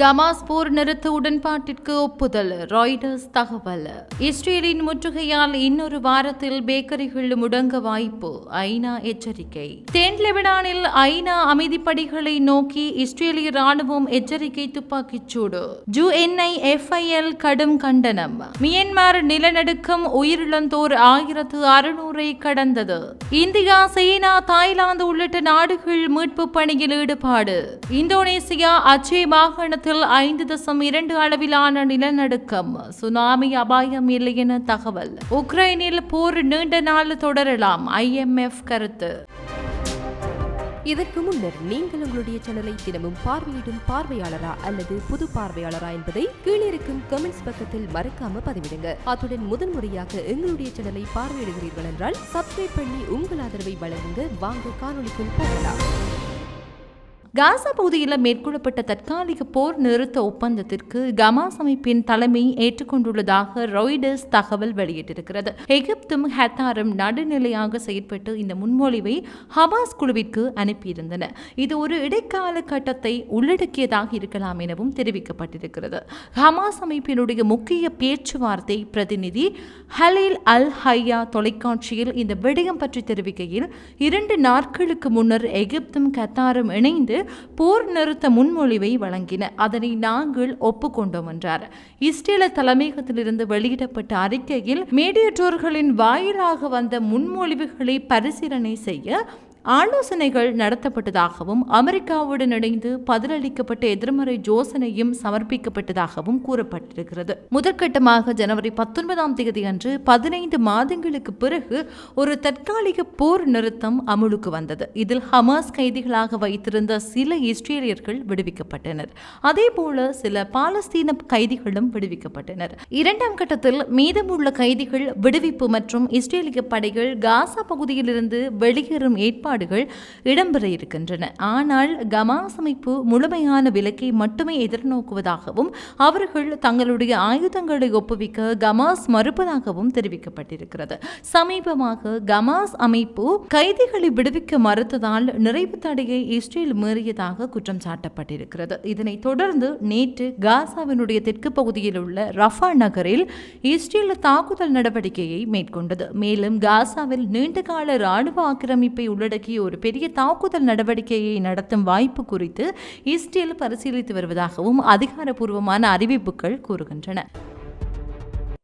கமாஸ் போர் நிறுத்த உடன்பாட்டிற்கு ஒப்புதல் ராய்டர்ஸ் தகவல். இஸ்ரேலின் முற்றுகையால் இன்னொரு வாரத்தில் பேக்கரிகள் முடங்க வாய்ப்பு ஐநா எச்சரிக்கை. தென் லெபனானில் ஐநா அமைதிப்படைகளை நோக்கி இஸ்ரேலிய ராணுவம் எச்சரிக்கை துப்பாக்கிச் சூடு. ஜூ என்ஐ எஃப்ஐஎல் கடும் கண்டனம். மியன்மார் நிலநடுக்கம் உயிரிழந்தோர் ஆயிரத்து அறுநூறை கடந்தது. இந்தியா சீனா தாய்லாந்து உள்ளிட்ட நாடுகள் மீட்பு பணியில் ஈடுபாடு. இந்தோனேசியா அச்சே மாகாணத்தில் ஐந்து தசம் இரண்டு அளவிலான நிலநடுக்கம். சுனாமி அபாயம் இல்லை என தகவல். உக்ரைனில் போர் நீண்ட நாள் தொடரலாம் ஐஎம்எஃப் கருத்து. இதற்கு முன்னர் நீங்கள் உங்களுடைய சேனலை தினமும் பார்வையிடும் பார்வையாளரா அல்லது புது பார்வையாளரா என்பதை கீழிருக்கும் கமெண்ட்ஸ் பக்கத்தில் மறக்காம பதிவிடுங்க. அத்துடன் முதன் முறையாக எங்களுடைய சேனலை பார்வையிடுகிறீர்கள் என்றால் சப்ஸ்கிரைப் பண்ணி உங்கள் ஆதரவை வழங்குங்க. வாங்க காணொலிக்குள் போகலாம். காசா பகுதியில் மேற்கொள்ளப்பட்ட தற்காலிக போர் நிறுத்த ஒப்பந்தத்திற்கு கமாஸ் அமைப்பின் தலைமை ஏற்றுக்கொண்டுள்ளதாக ராய்டர்ஸ் தகவல் வெளியிட்டிருக்கிறது. எகிப்தும் ஹத்தாரும் நடுநிலையாக செயற்பட்டு இந்த முன்மொழிவை ஹமாஸ் குழுவிற்கு அனுப்பியிருந்தன. இது ஒரு இடைக்கால கட்டத்தை உள்ளடக்கியதாக இருக்கலாம் எனவும் தெரிவிக்கப்பட்டிருக்கிறது. ஹமாஸ் அமைப்பினுடைய முக்கிய பேச்சுவார்த்தை பிரதிநிதி ஹலீல் அல் ஹையா தொலைக்காட்சியில் இந்த விடயம் பற்றி தெரிவிக்கையில் இரண்டு நாட்களுக்கு முன்னர் எகிப்தும் கத்தாரும் இணைந்து போர் நிறுத்த முன்மொழிவை வழங்கின. அதனை நாங்கள் ஒப்புக்கொண்டோம் என்றார். இஸ்ரேல தலைமையகத்திலிருந்து வெளியிடப்பட்ட அறிக்கையில் மீடியேட்டோர்களின் வாயிலாக வந்த முன்மொழிவுகளை பரிசீலனை செய்ய ஆலோசனைகள் நடத்தப்பட்டதாகவும் அமெரிக்காவுடன் இணைந்து பதிலளிக்கப்பட்ட எதிர்மறை யோசனையும் சமர்ப்பிக்கப்பட்டதாகவும் கூறப்பட்டிருக்கிறது. முதற்கட்டமாக ஜனவரி பத்தொன்பதாம் தேதி அன்று பதினைந்து மாதங்களுக்கு பிறகு ஒரு தற்காலிக போர் நிறுத்தம் அமுலுக்கு வந்தது. இதில் ஹமாஸ் கைதிகளாக வைத்திருந்த சில இஸ்ரேலியர்கள் விடுவிக்கப்பட்டனர். அதே போல சில பாலஸ்தீன கைதிகளும் விடுவிக்கப்பட்டனர். இரண்டாம் கட்டத்தில் மீதமுள்ள கைதிகள் விடுவிப்பு மற்றும் இஸ்ரேலிய படைகள் காசா பகுதியிலிருந்து வெளியேறும் ஏற்பாடு ஏற்பாடுகள் இடம்பெற இருக்கின்றன. ஆனால் கமாஸ் அமைப்பு முழுமையான விலக்கை மட்டுமே எதிர்நோக்குவதாகவும் அவர்கள் தங்களுடைய ஆயுதங்களை ஒப்புவிக்க கமாஸ் மறுப்பதாகவும் தெரிவிக்கப்பட்டிருக்கிறது. சமீபமாக கமாஸ் அமைப்பு கைதிகளை விடுவிக்க மறுத்ததால் நிறைவு தடையை இஸ்ரேல் மீறியதாக குற்றம் சாட்டப்பட்டிருக்கிறது. இதனைத் தொடர்ந்து நேற்று காசாவினுடைய தெற்கு பகுதியில் உள்ள ரஃபா நகரில் இஸ்ரேல் தாக்குதல் நடவடிக்கையை மேற்கொண்டது. மேலும் காசாவில் நீண்டகால ராணுவ ஆக்கிரமிப்பை உள்ளடக்கிய ஒரு பெரிய தாக்குதல் நடவடிக்கையை நடத்தும் வாய்ப்பு குறித்து இஸ்ரேல் பரிசீலித்து வருவதாகவும் அதிகாரப்பூர்வமான அறிவிப்புகள் கூறுகின்றன.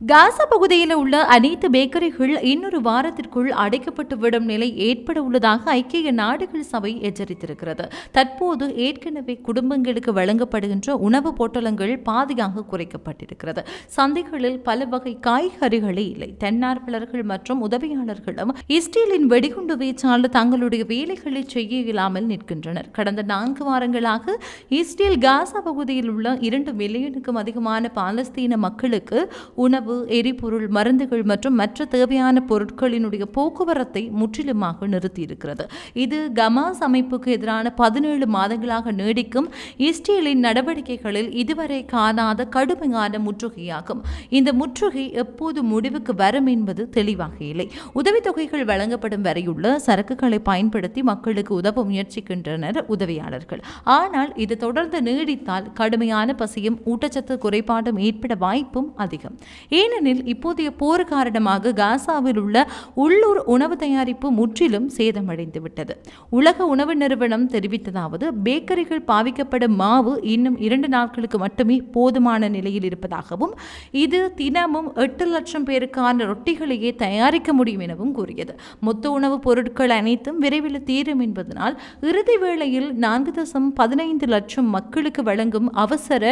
காசா பகுதியில் உள்ள அனைத்து பேக்கரிகள் இன்னொரு வாரத்திற்குள் அடைக்கப்பட்டு விடும் நிலை ஏற்பட உள்ளதாக ஐக்கிய நாடுகள் சபை எச்சரித்திருக்கிறது. தற்போது ஏற்கனவே குடும்பங்களுக்கு வழங்கப்படுகின்ற உணவு பொட்டலங்கள் பாதியாக குறைக்கப்பட்டிருக்கிறது. சந்தைகளில் பல வகை காய்கறிகளே இல்லை தன்னார்வலர்கள் மற்றும் உதவியாளர்களும் இஸ்ரேலின் வெடிகுண்டு வீச்சால் தங்களுடைய வேலைகளை செய்ய இயலாமல் நிற்கின்றனர். கடந்த நான்கு வாரங்களாக இஸ்ரேல் காசா பகுதியில் உள்ள இரண்டு மில்லியனுக்கும் அதிகமான பாலஸ்தீன மக்களுக்கு உணவு உணவு எரிபொருள் மருந்துகள் மற்றும் மற்ற தேவையான பொருட்களினுடைய போக்குவரத்தை முற்றிலுமாக நிறுத்தியிருக்கிறது. இது கமாஸ் அமைப்புக்கு எதிரான பதினேழு மாதங்களாக நீடிக்கும் இஸ்ரேலின் நடவடிக்கைகளில் இதுவரை காணாத கடுமையான முற்றுகையாகும். இந்த முற்றுகை எப்போது முடிவுக்கு வரும் என்பது தெளிவாக இல்லை. உதவித்தொகைகள் வழங்கப்படும் வரையுள்ள சரக்குகளை பயன்படுத்தி மக்களுக்கு உதவ முயற்சிக்கின்றனர் உதவியாளர்கள். ஆனால் இது தொடர்ந்து நீடித்தால் கடுமையான பசியும் ஊட்டச்சத்து குறைபாடும் ஏற்பட வாய்ப்பும் அதிகம். ஏனெனில் இப்போதைய போர் காரணமாக காசாவில் உள்ள உள்ளூர் உணவு தயாரிப்பு முற்றிலும் சேதமடைந்து விட்டது உலக உணவு நிறுவனம் தெரிவித்ததாவது பேக்கரிகள் பாவிக்கப்படும் மாவு இன்னும் இரண்டு நாட்களுக்கு மட்டுமே போதுமான நிலையில் இருப்பதாகவும் இது தினமும் எட்டு லட்சம் பேருக்கான ரொட்டிகளையே தயாரிக்க முடியும் எனவும் கூறியது. மொத்த உணவுப் பொருட்கள் அனைத்தும் விரைவில் தீரும் என்பதனால் இறுதி வேளையில் நான்கு தசம் பதினைந்து லட்சம் மக்களுக்கு வழங்கும் அவசர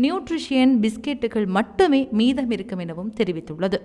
நியூட்ரிஷியன் பிஸ்கெட்டுகள் மட்டுமே மீதம் இருக்கும் எனவும் தெரிவித்துள்ளது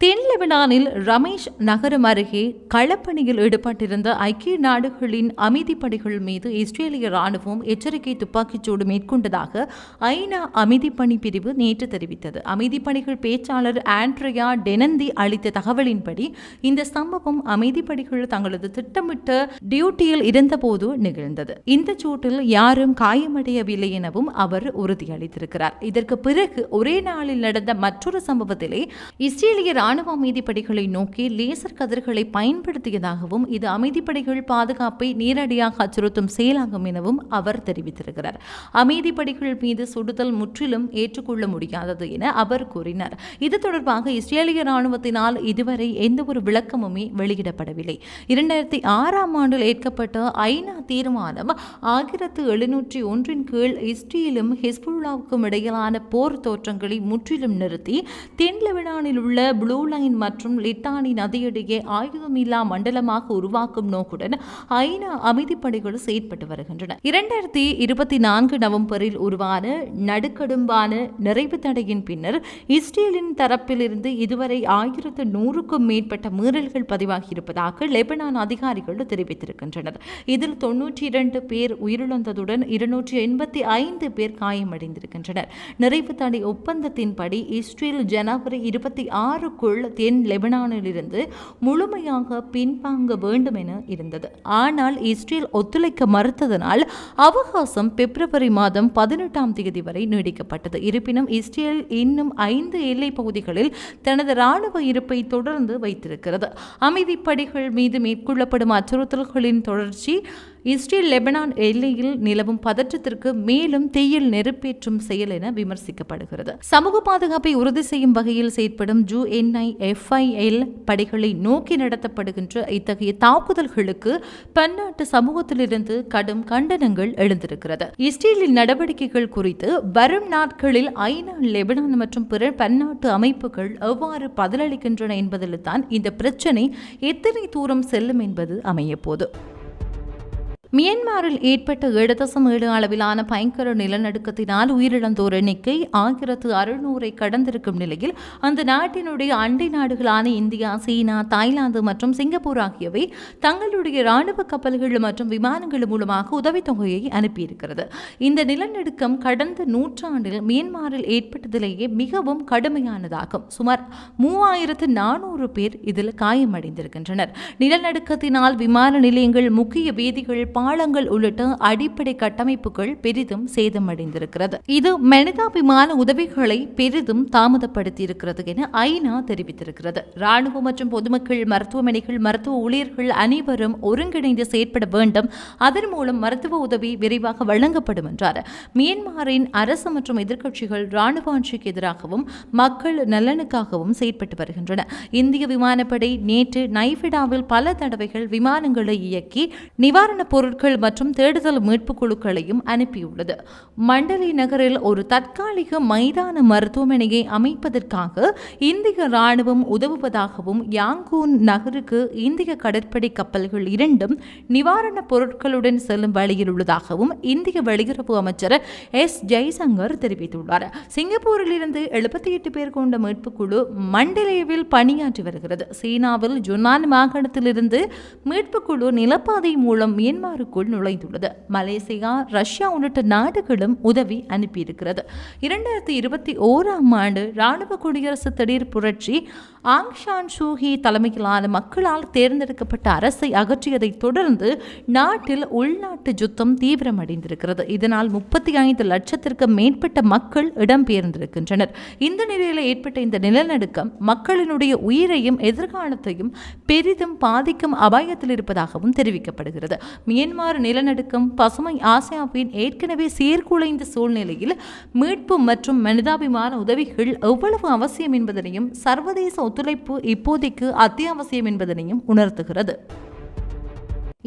தென் லெபனானில் ரமேஷ் நகரம் அருகே களப்பணியில் ஈடுபட்டிருந்த ஐக்கிய நாடுகளின் அமைதிப்படைகள் மீது இஸ்ரேலிய ராணுவம் எச்சரிக்கை துப்பாக்கிச்சூடு மேற்கொண்டதாக ஐநா அமைதிப்பணி பிரிவு நேற்று தெரிவித்தது. அமைதிப்பணிகள் பேச்சாளர் ஆண்ட்ரியா டெனந்தி அளித்த தகவலின்படி இந்த சம்பவம் அமைதிப்படைகள் தங்களது திட்டமிட்ட டியூட்டியில் இருந்தபோது நிகழ்ந்தது. இந்த சூட்டில் யாரும் காயமடையவில்லை எனவும் அவர் உறுதியளித்திருக்கிறார். இதற்கு பிறகு ஒரே நாளில் நடந்த மற்றொரு சம்பவத்திலே இஸ்ரேலிய ராணுவ அமைதிப்படைகளை நோக்கி லேசர் கதிர்களை பயன்படுத்தியதாகவும் இது அமைதிப்படைகள் பாதுகாப்பை நேரடியாக அச்சுறுத்தும் செயலாகும் எனவும் அவர் தெரிவித்திருக்கிறார். அமைதிப்படைகள் மீது சுடுதல் முற்றிலும் ஏற்றுக்கொள்ள முடியாதது என அவர் கூறினார். இது தொடர்பாக இஸ்ரேலிய ராணுவத்தினால் இதுவரை எந்த ஒரு விளக்கமுமே வெளியிடப்படவில்லை. இரண்டாயிரத்தி ஆறாம் ஆண்டில் ஏற்கப்பட்ட ஐநா தீர்மானம் ஆயிரத்து எழுநூற்றி ஒன்றின் கீழ் இஸ்ரேலும் ஹிஸ்புல்லாவுக்கும் இடையிலான போர் தோற்றங்களை முற்றிலும் நிறுத்தி தென் லெபனானில் உள்ள ப்ளூ லைன் மற்றும் லிட்டானி நதியிடையே ஆயுதமில்லா மண்டலமாக உருவாக்கும் நோக்குடன் ஐநா அமைதிப்படைகள் செயற்பட்டு வருகின்றன. இரண்டாயிரத்தி இருபத்தி நான்கு நவம்பரில் உருவான நடுக்கடும்பான நிறைவு தடையின் பின்னர் இஸ்ரேலின் தரப்பிலிருந்து இதுவரை ஆயிரத்து நூறுக்கும் மேற்பட்ட மீறல்கள் பதிவாகியிருப்பதாக லெபனான் அதிகாரிகள் தெரிவித்திருக்கின்றனர். இதில் தொன்னூற்றி இரண்டு பேர் உயிரிழந்ததுடன் இருநூற்றி எண்பத்தி ஐந்து பேர் காயமடைந்திருக்கின்றனர். நிறைவு தடை ஒப்பந்தத்தின்படி இஸ்ரேல் ஜனவரி இருபத்தி ஆறுக்குள் தென் லெபனானிலிருந்து முழுமையாக பின்வாங்க வேண்டும் என இருந்தது. ஆனால் இஸ்ரேல் ஒத்துழைக்க மறுத்ததனால் அவகாசம் பிப்ரவரி மாதம் பதினெட்டாம் தேதி வரை நீடிக்கப்பட்டது. இருப்பினும் இஸ்ரேல் இன்னும் ஐந்து எல்லை பகுதிகளில் தனது ராணுவ இருப்பை தொடர்ந்து வைத்திருக்கிறது. அமைதிப்படைகள் மீது மேற்கொள்ளப்படும் அச்சுறுத்தல்களின் தொடர்ச்சி இஸ்ரேல் லெபனான் எல்லையில் நிலவும் பதற்றத்திற்கு மேலும் தீயில் நெருப்பேற்றும் செயல் என விமர்சிக்கப்படுகிறது. சமூக பாதுகாப்பை உறுதி செய்யும் வகையில் செயற்படும் ஜூ என்ஐ எஃப்ஐஎல் படைகளை நோக்கி நடத்தப்படுகின்ற இத்தகைய தாக்குதல்களுக்கு பன்னாட்டு சமூகத்திலிருந்து கடும் கண்டனங்கள் எழுந்திருக்கிறது. இஸ்ரேலின் நடவடிக்கைகள் குறித்து வரும் நாட்களில் ஐநா லெபனான் மற்றும் பிற பன்னாட்டு அமைப்புகள் எவ்வாறு பதிலளிக்கின்றன என்பதில்தான் இந்த பிரச்சனை எத்தனை தூரம் செல்லும் என்பது அமையப்போது. மியன்மாரில் ஏற்பட்ட ஏழு தசம் ஏழு அளவிலான பயங்கர நிலநடுக்கத்தினால் உயிரிழந்தோர் எண்ணிக்கை ஆயிரத்து அறுநூறை கடந்திருக்கும் நிலையில் அந்த நாட்டினுடைய அண்டை நாடுகளான இந்தியா சீனா தாய்லாந்து மற்றும் சிங்கப்பூர் ஆகியவை தங்களுடைய ராணுவ கப்பல்கள் மற்றும் விமானங்கள் மூலமாக உதவித்தொகையை அனுப்பியிருக்கிறது. இந்த நிலநடுக்கம் கடந்த நூற்றாண்டில் மியன்மாரில் ஏற்பட்டதிலேயே மிகவும் கடுமையானதாகும். சுமார் மூவாயிரத்து நானூறு பேர் இதில் காயமடைந்திருக்கின்றனர். நிலநடுக்கத்தினால் விமான நிலையங்கள் முக்கிய வீதிகள் பாலங்கள் உள்ளிட்ட அடிப்படை கட்டமைப்புகள் பெரிதும் சேதமடைந்திருக்கிறது. இது மனிதாபிமான உதவிகளை பெரிதும் தாமதப்படுத்தியிருக்கிறது என ஐநா தெரிவித்திருக்கிறது. ராணுவ மற்றும் பொதுமக்கள் மருத்துவமனைகள் மருத்துவ ஊழியர்கள் அனைவரும் ஒருங்கிணைந்து செயற்பட வேண்டும். அதன் மூலம் மருத்துவ உதவி விரைவாக வழங்கப்படும் என்றார். மியான்மரின் அரசு மற்றும் எதிர்க்கட்சிகள் ராணுவ ஆட்சிக்கு எதிராகவும் மக்கள் நலனுக்காகவும் செயற்பட்டு வருகின்றன. இந்திய விமானப்படை நேற்று நைஃபிடாவில் பல தடவைகள் விமானங்களை இயக்கி நிவாரணப் பொருள் பொருட்கள் மற்றும் தேடுதல் மீட்புக் குழுக்களையும் அனுப்பியுள்ளது. மண்டலி நகரில் ஒரு தற்காலிக மைதான மருத்துவமனையை அமைப்பதற்காக இந்திய ராணுவம் உதவுவதாகவும் யாங்கூன் நகருக்கு இந்திய கடற்படை கப்பல்கள் இரண்டும் நிவாரணப் பொருட்களுடன் செல்லும் வழியில் உள்ளதாகவும் இந்திய வெளியுறவு அமைச்சர் எஸ். ஜெய்சங்கர் தெரிவித்துள்ளார். சிங்கப்பூரிலிருந்து எழுபத்தி எட்டு பேர் கொண்ட மீட்புக் குழு மண்டலேவில் பணியாற்றி வருகிறது. சீனாவில் ஜுன்னான் மாகாணத்திலிருந்து மீட்புக் குழு நிலப்பாதை மூலம் மியான்மருக்குள் நுழைந்துள்ளது. மலேசியா ரஷ்யா உள்ளிட்ட நாடுகளும் உதவி அனுப்பியிருக்கிறது. இரண்டாயிரத்தி இருபத்தி ஓராம் ஆண்டு இராணுவ குடியரசு திடீர் புரட்சி ஆங் ஷான் சூஹி தலைமையிலான மக்களால் தேர்ந்தெடுக்கப்பட்ட அரசை அகற்றியதை தொடர்ந்து நாட்டில் உள்நாட்டு யுத்தம் தீவிரமடைந்திருக்கிறது. இதனால் முப்பத்தி ஐந்து லட்சத்திற்கு மேற்பட்ட மக்கள் இடம்பெயர்ந்திருக்கின்றனர். இந்த நிலையில் ஏற்பட்ட இந்த நிலநடுக்கம் மக்களினுடைய உயிரையும் எதிர்காலத்தையும் பெரிதும் பாதிக்கும் அபாயத்தில் இருப்பதாகவும் தெரிவிக்கப்படுகிறது. மியன்மார் நிலநடுக்கம் பசுமை ஆசியாவின் ஏற்கனவே சீர்குலைந்த சூழ்நிலையில் மீட்பு மற்றும் மனிதாபிமான உதவிகள் எவ்வளவு அவசியம் என்பதனையும் சர்வதேச ஒத்துழைப்பு இப்போதைக்கு அத்தியாவசியம் என்பதனையும் உணர்த்துகிறது.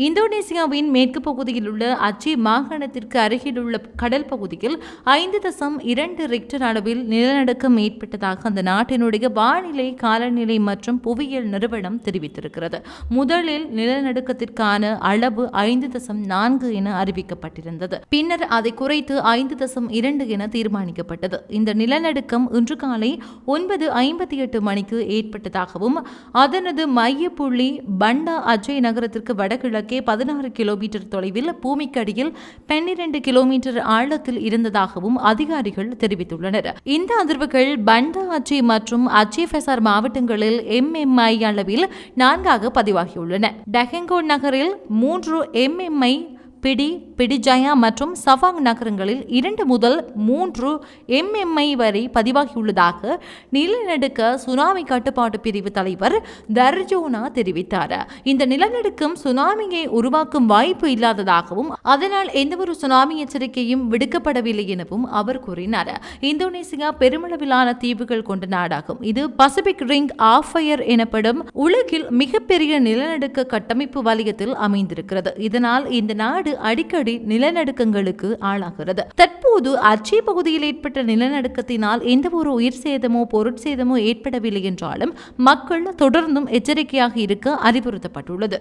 இந்தோனேசியாவின் மேற்கு பகுதியில் உள்ள அச்சி மாகாணத்திற்கு அருகிலுள்ள கடல் பகுதியில் ஐந்து தசம் இரண்டு ரிக்டர் அளவில் நிலநடுக்கம் ஏற்பட்டதாக அந்த நாட்டினுடைய வானிலை காலநிலை மற்றும் புவியியல் நிறுவனம் தெரிவித்திருக்கிறது. முதலில் நிலநடுக்கத்திற்கான அளவு ஐந்து தசம் நான்கு என அறிவிக்கப்பட்டிருந்தது. பின்னர் அதை குறைத்து ஐந்து தசம் இரண்டு என தீர்மானிக்கப்பட்டது. இந்த நிலநடுக்கம் இன்று காலை ஒன்பது ஐம்பத்தி எட்டு மணிக்கு ஏற்பட்டதாகவும் அதனது மையப்புள்ளி பண்டா அஜய் நகரத்திற்கு வடகிழக்கு கிழக்கே பதினாறு கிலோமீட்டர் தொலைவில் பூமிக்கடியில் பன்னிரண்டு கிலோமீட்டர் ஆழத்தில் இருந்ததாகவும் அதிகாரிகள் தெரிவித்துள்ளனர். இந்த அதிர்வுகள் பண்டா அச்சி மற்றும் அச்சி மாவட்டங்களில் எம்எம்ஐ அளவில் நான்காக பதிவாகியுள்ளன. டஹெங்கோ நகரில் மூன்று எம்எம்ஐ பிடி பிடிஜயா மற்றும் சவாங் நகரங்களில் இரண்டு முதல் மூன்று எம்எம்ஐ வரை பதிவாகியுள்ளதாக நிலநடுக்க சுனாமி கட்டுப்பாட்டு பிரிவு தலைவர் தர்ஜோனா தெரிவித்தார். இந்த நிலநடுக்கம் சுனாமியை உருவாக்கும் வாய்ப்பு இல்லாததாகவும் அதனால் எந்தவொரு சுனாமி எச்சரிக்கையும் விடுக்கப்படவில்லை எனவும் அவர் கூறினார். இந்தோனேசியா பெருமளவிலான தீவுகள் கொண்ட நாடாகும். இது பசிபிக் ரிங் ஆஃப் ஃபயர் எனப்படும் உலகில் மிகப்பெரிய நிலநடுக்க கட்டமைப்பு வலயத்தில் அமைந்திருக்கிறது. இதனால் இந்த நாடு நாடு அடிக்கடி நிலநடுக்கங்களுக்கு ஆளாகிறது. தற்போது அச்சே பகுதியில் ஏற்பட்ட நிலநடுக்கத்தினால் எந்த ஒரு உயிர் சேதமோ பொருட்சேதமோ ஏற்படவில்லை என்றாலும் மக்கள் தொடர்ந்தும் எச்சரிக்கையாக இருக்க அறிவுறுத்தப்பட்டுள்ளது.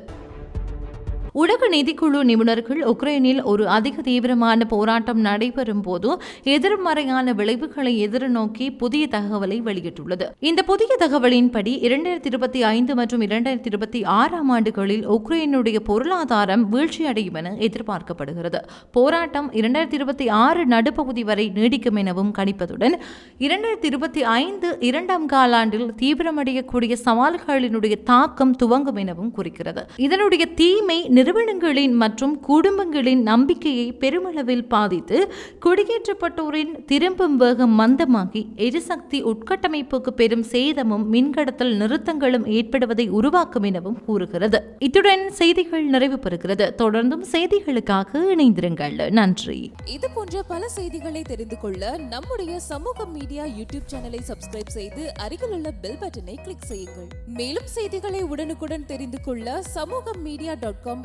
உலக நிதிக்குழு நிபுணர்கள் உக்ரைனில் ஒரு அதிக தீவிரமான போராட்டம் நடைபெறும் போது எதிர்மறையான விளைவுகளை எதிர்நோக்கி புதிய தகவலை வெளியிட்டுள்ளது. இந்த புதிய தகவலின்படி இரண்டாயிரத்தி இருபத்தி ஐந்து மற்றும் இரண்டாயிரத்தி இருபத்தி ஆறாம் ஆண்டுகளில் உக்ரைனுடைய பொருளாதாரம் வீழ்ச்சியடையும் என எதிர்பார்க்கப்படுகிறது. போராட்டம் இரண்டாயிரத்தி இருபத்தி ஆறு நடுப்பகுதி வரை நீடிக்கும் எனவும் கணிப்பதுடன் இரண்டாயிரத்தி இருபத்தி ஐந்து இரண்டாம் காலாண்டில் தீவிரமடையக்கூடிய சவால்களினுடைய தாக்கம் துவங்கும் எனவும் குறிக்கிறது. இதனுடைய தீமை நிறுவனங்களின் மற்றும் குடும்பங்களின் நம்பிக்கையை பெருமளவில் பாதித்து குடியேற்றப்பட்டோரின் திரும்பும் வேகம் மந்தமாகி எரிசக்தி உட்கட்டமைப்புக்கு பெரும் சேதமும் மின்கடத்தல் நிறுத்தங்களும் ஏற்படுவதை உருவாக்கும் எனவும் கூறுகிறது. இத்துடன் செய்திகள் நிறைவு பெறுகிறது. தொடர்ந்தும் செய்திகளுக்காக இணைந்திருங்கள். நன்றி. இது போன்ற பல செய்திகளை தெரிந்து கொள்ள நம்முடைய சமூக மீடியா யூடியூப் சேனலை சப்ஸ்கிரைப் செய்து அருகில் உள்ள பெல் பட்டனை கிளிக் செய்யுங்கள். மேலும் செய்திகளை உடனுக்குடன் தெரிந்து கொள்ள சமூக மீடியா டாட் காம்